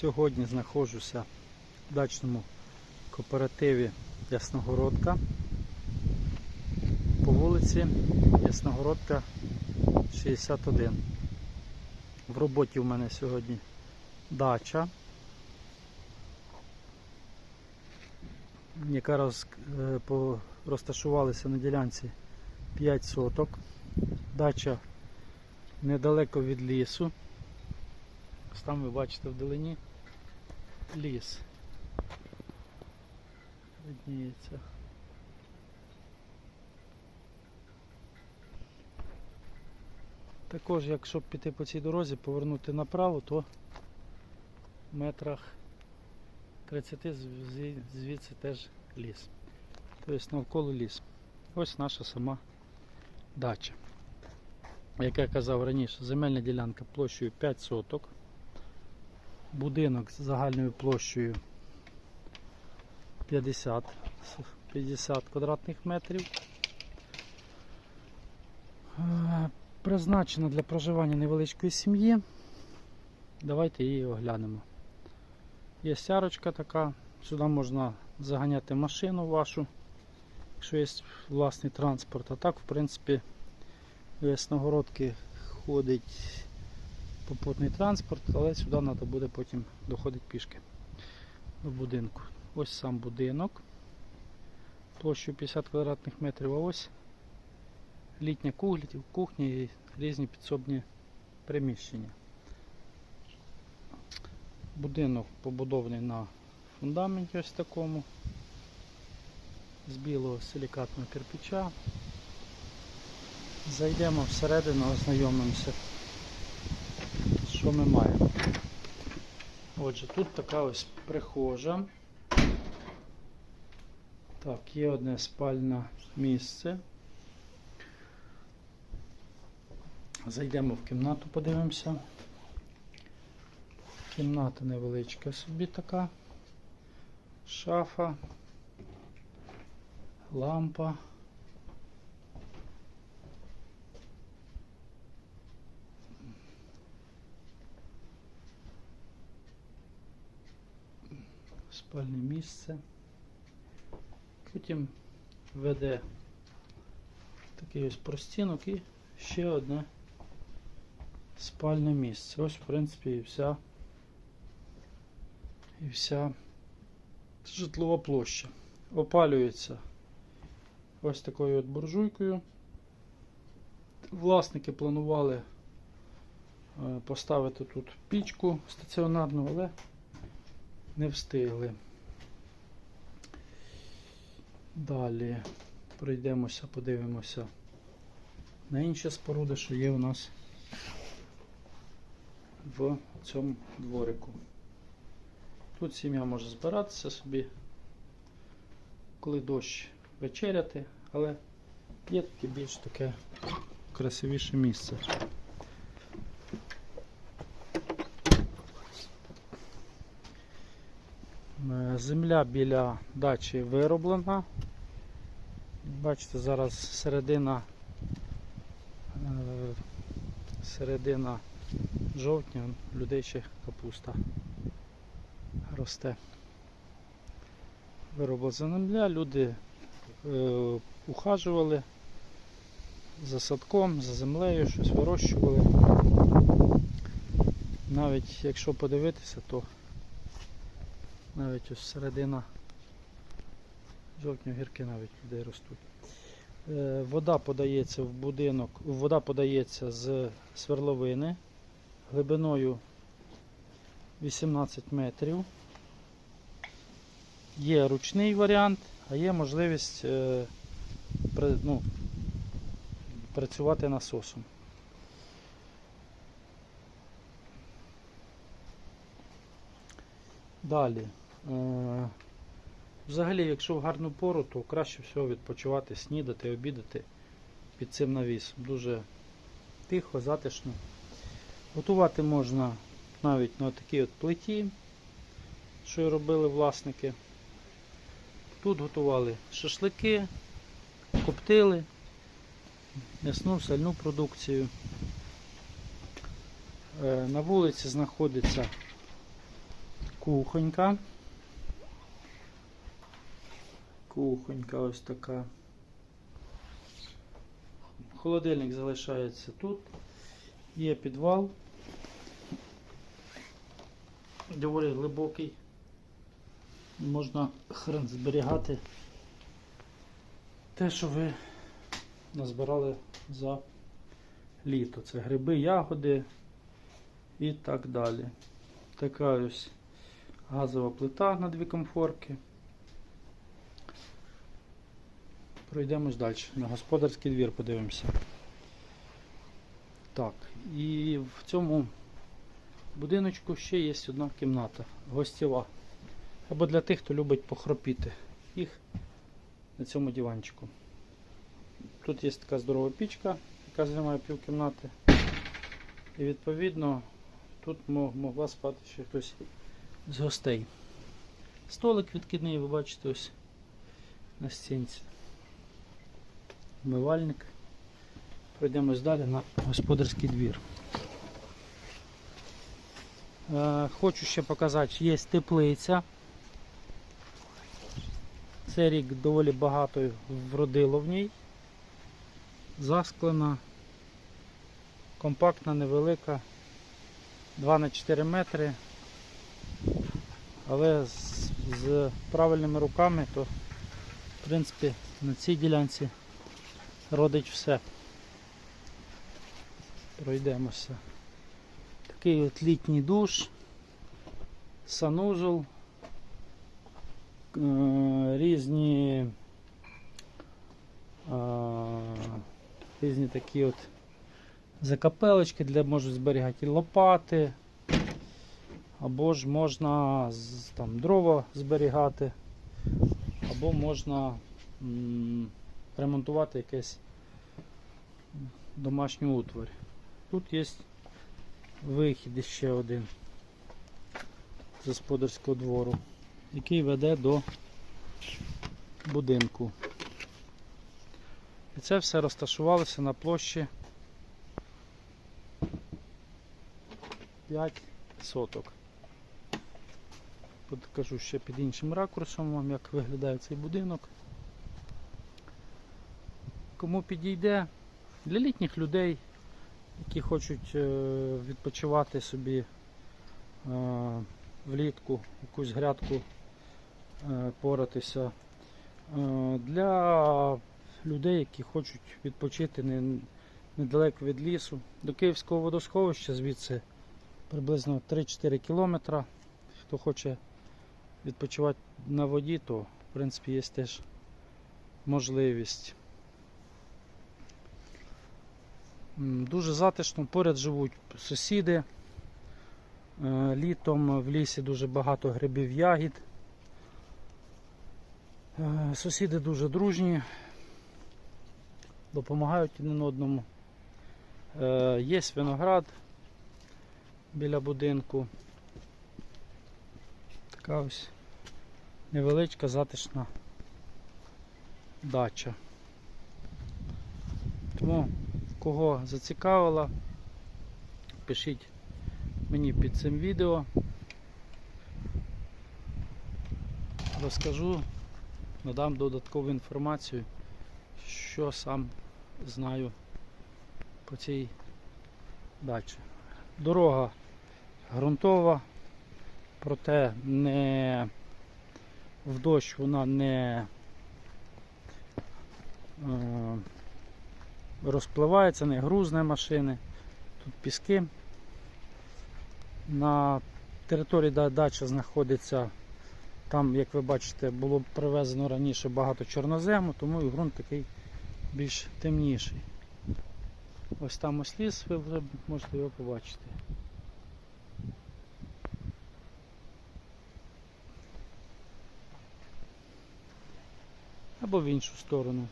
Сьогодні знаходжуся в дачному кооперативі Ясногородка по вулиці Ясногородка 61. В роботі в мене сьогодні дача, яка роз, е, по, розташувалася на ділянці 5 соток. Дача недалеко від лісу. Там ви бачите вдалині ліс. Видніється. Також, якщо піти по цій дорозі, повернути направо, то в метрах 30 звідси теж ліс. Тобто навколо ліс. Ось наша сама дача. Як я казав раніше, земельна ділянка площею 5 соток. Будинок з загальною площею 50 50 квадратних метрів. Е, Призначена для проживання невеличкої сім'ї. Давайте її оглянемо. Є сярочка така, сюди можна заганяти машину вашу, якщо є власний транспорт. А так, в принципі, в Ясногородки ходить попутний транспорт, але сюди треба буде потім доходити пішки до будинку. Ось сам будинок. Площею 50 квадратних метрів, а ось літня кухня, кухня і різні підсобні приміщення. Будинок побудований на фундаменті ось такому з білого силікатного кирпича. Зайдемо всередину, ознайомимося, що ми маємо. Отже, тут така ось прихожа. Так, є одне спальне місце. Зайдемо в кімнату, подивимося. Кімната невеличка собі така. Шафа, лампа. Спальне місце. Потім веде такий ось простінок і ще одне спальне місце. Ось, в принципі, і вся, і вся житлова площа. Опалюється ось такою от буржуйкою. Власники планували е, поставити тут пічку стаціонарну, але не встигли. Далі пройдемося, подивимося на інші споруди, що є у нас в цьому дворику. Тут сім'я може збиратися собі, коли дощ вечеряти, але є таке більш таке красивіше місце. Е, Земля біля дачі вироблена. Бачите, зараз середина е, середина жовтня, людей ще капуста росте. Вироблена земля, люди е, ухажували за садком, за землею, щось вирощували. Навіть якщо подивитися, то навіть ось середина жовтня гірки навіть людей ростуть. Е, Вода подається в будинок, вода подається з свердловини глибиною 18 метрів. Є ручний варіант, а є можливість е, ну, працювати насосом. Далі. Е, Взагалі, якщо в гарну пору, то краще всього відпочивати, снідати, обідати під цим навісом. Дуже тихо, затишно. Готувати можна навіть на такій от плиті, що і робили власники. Тут готували шашлики, коптили, м'ясну, сальну продукцію. Е, На вулиці знаходиться Кухонька. Кухонька ось така. Холодильник залишається тут. Є підвал. Доволі глибокий. Можна хрен зберігати те, що ви назбирали за літо. Це гриби, ягоди і так далі. Така ось газова плита на дві комфорки. Пройдемось далі. На господарський двір подивимося. Так, і в цьому будиночку ще є одна кімната, гостєва. Або для тих, хто любить похропіти їх на цьому диванчику. Тут є така здорова пічка, яка займає півкімнати. І відповідно тут могла спати ще хтось з гостей. Столик відкидний, ви бачите ось на стінці. Вмивальник. Пройдемось далі на господарський двір. Е, Хочу ще показати, є теплиця. Цей рік доволі багато вродило в ній. Засклена, компактна, невелика, 2 на 4 метри. Але з, з правильними руками, то в принципі на цій ділянці родить все. Пройдемося. Такий от літній душ, санузел, е, різні, різні такі от закапелочки, де можуть зберігати лопати, або ж можна там дрова зберігати, або можна ремонтувати якесь домашню утварь. Тут є вихід ще один з господарського двору, який веде до будинку. І це все розташувалося на площі 5 соток. Покажу ще під іншим ракурсом вам, як виглядає цей будинок. Кому підійде, для літніх людей, які хочуть е, відпочивати собі е, влітку, якусь грядку е, поратися. Для людей, які хочуть відпочити недалеко від лісу. До Київського водосховища звідси приблизно 3-4 кілометра. Хто хоче відпочивати на воді, то в принципі є теж можливість. Дуже затишно, поряд живуть сусіди. Е, Літом в лісі дуже багато грибів ягід. Е, Сусіди дуже дружні, допомагають один одному. Е, Є виноград біля будинку. Така ось невеличка затишна дача. Тому кого зацікавило, пишіть мені під цим відео. Розкажу, надам додаткову інформацію, що сам знаю по цій дачі. Дорога ґрунтова, проте не в дощ вона не е, розпливається, не грузне машини. Тут піски. На території да- дача знаходиться, там, як ви бачите, було привезено раніше багато чорнозему, тому і ґрунт такий більш темніший. Ось там ось ліс, ви вже можете його побачити. Або в іншу сторону.